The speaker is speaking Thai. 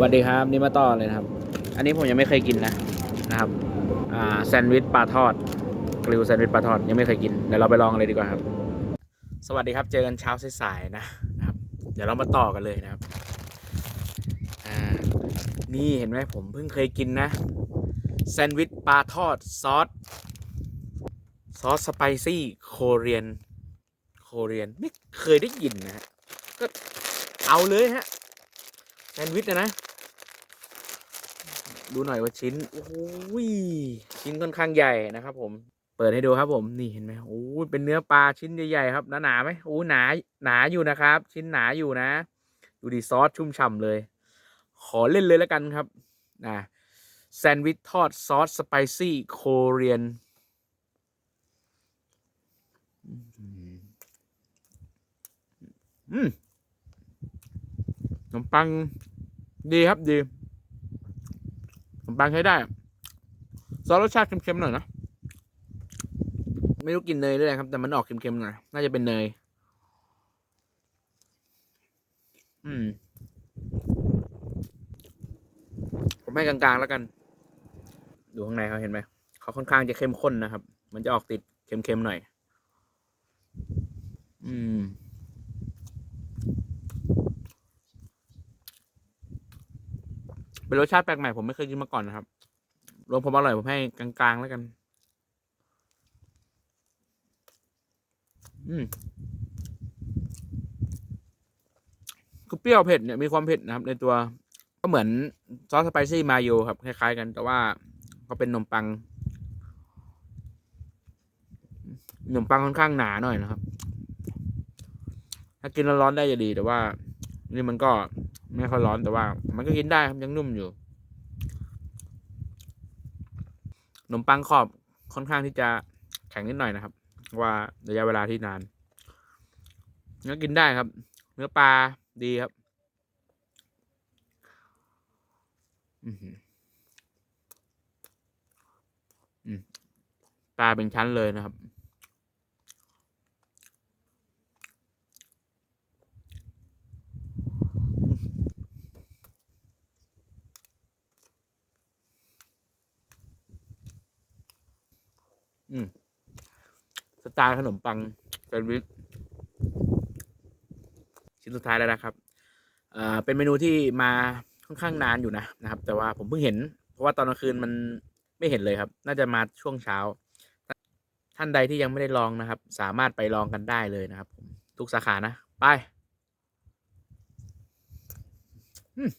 สวัสดีครับ นี่มาต่อเลยครับ อันนี้ผมยังไม่เคยกินนะนะครับอ่าแซนด์วิชปลาทอดกริลแซนด์วิชปลาทอดยังไม่เคยกินเดี๋ยวเราไปลองเลยดีกว่าครับ สวัสดีครับเจอกันเช้าสายๆนะนะครับ เดี๋ยวเรามาต่อกันเลยนะครับอ่านี่เห็นไหมผมเพิ่งเคยกินนะแซนด์วิชปลาทอดซอสซอสสไปซี่โคเรียนโคเรียนไม่เคยได้ยินนะฮะก็เอาเลยฮะแซนด์วิชนะนะ ดูหน่อยว่าชิ้นโอ้ยชิ้นค่อนข้างใหญ่นะครับ ผม เปิดให้ดูครับผม นี่เห็นไหมโอ้ยเป็นเนื้อปลาชิ้นใหญ่ๆครับหนาหนาไหมโอ้ยหนาหนาอยู่นะครับ ชิ้นหนาอยู่นะ ดูดิซอสชุ่มฉ่ำเลย ขอเล่นเลยแล้วกันครับนะแซนด์วิชทอดซอสสไปซี่โคเรียนอืมขนมปังดีครับดี มปังใช้ได้ซอสรสชาติเค็มๆหน่อยนะไม่รู้กินเนยด้วยครับ แต่มันออกเค็มๆหน่อยน่าจะเป็นเนย อืม ผมให้กลางๆแล้วกัน ดูข้างในเขาเห็นไหมเขาค่อนข้างจะเข้มข้นนะครับ มันจะออกติดเค็มๆหน่อย อืม เป็นรสชาติแปลกใหม่ผมไม่เคยกินมาก่อนนะครับ รวมผมอร่อยผมให้กลางๆแล้วกัน อืมคือเปรี้ยวเผ็ดเนี่ยมีความเผ็ดนะครับ ในตัวก็เหมือนซอสสไปซี่มาโยครับ คล้ายๆกัน แต่ว่าก็เป็นขนมปังขนมปังค่อนข้างหนาหน่อยนะครับ ถ้ากินร้อนๆได้จะดี แต่ว่า นี่มันก็ ไม่ค่อยร้อนแต่ว่า มันก็กินได้ครับยังนุ่มอยู่ขนมปังขอบค่อนข้างที่จะแข็งนิดหน่อยนะครับ ว่าระยะเวลาที่นานเนื้อกินได้ครับ เนื้อปลาดีครับปลาเป็นชั้นเลยนะครับ อืมสไตล์ขนมปังแซนด์วิชชิ้นสุดท้ายแล้วนะครับเอ่อเป็นเมนูที่มาค่อนข้างนานอยู่นะนะครับ แต่ว่าผมเพิ่งเห็น เพราะว่าตอนกลางคืนมันไม่เห็นเลยครับ น่าจะมาช่วงเช้า ท่านใดที่ยังไม่ได้ลองนะครับ สามารถไปลองกันได้เลยนะครับผมทุกสาขานะ ไป อืม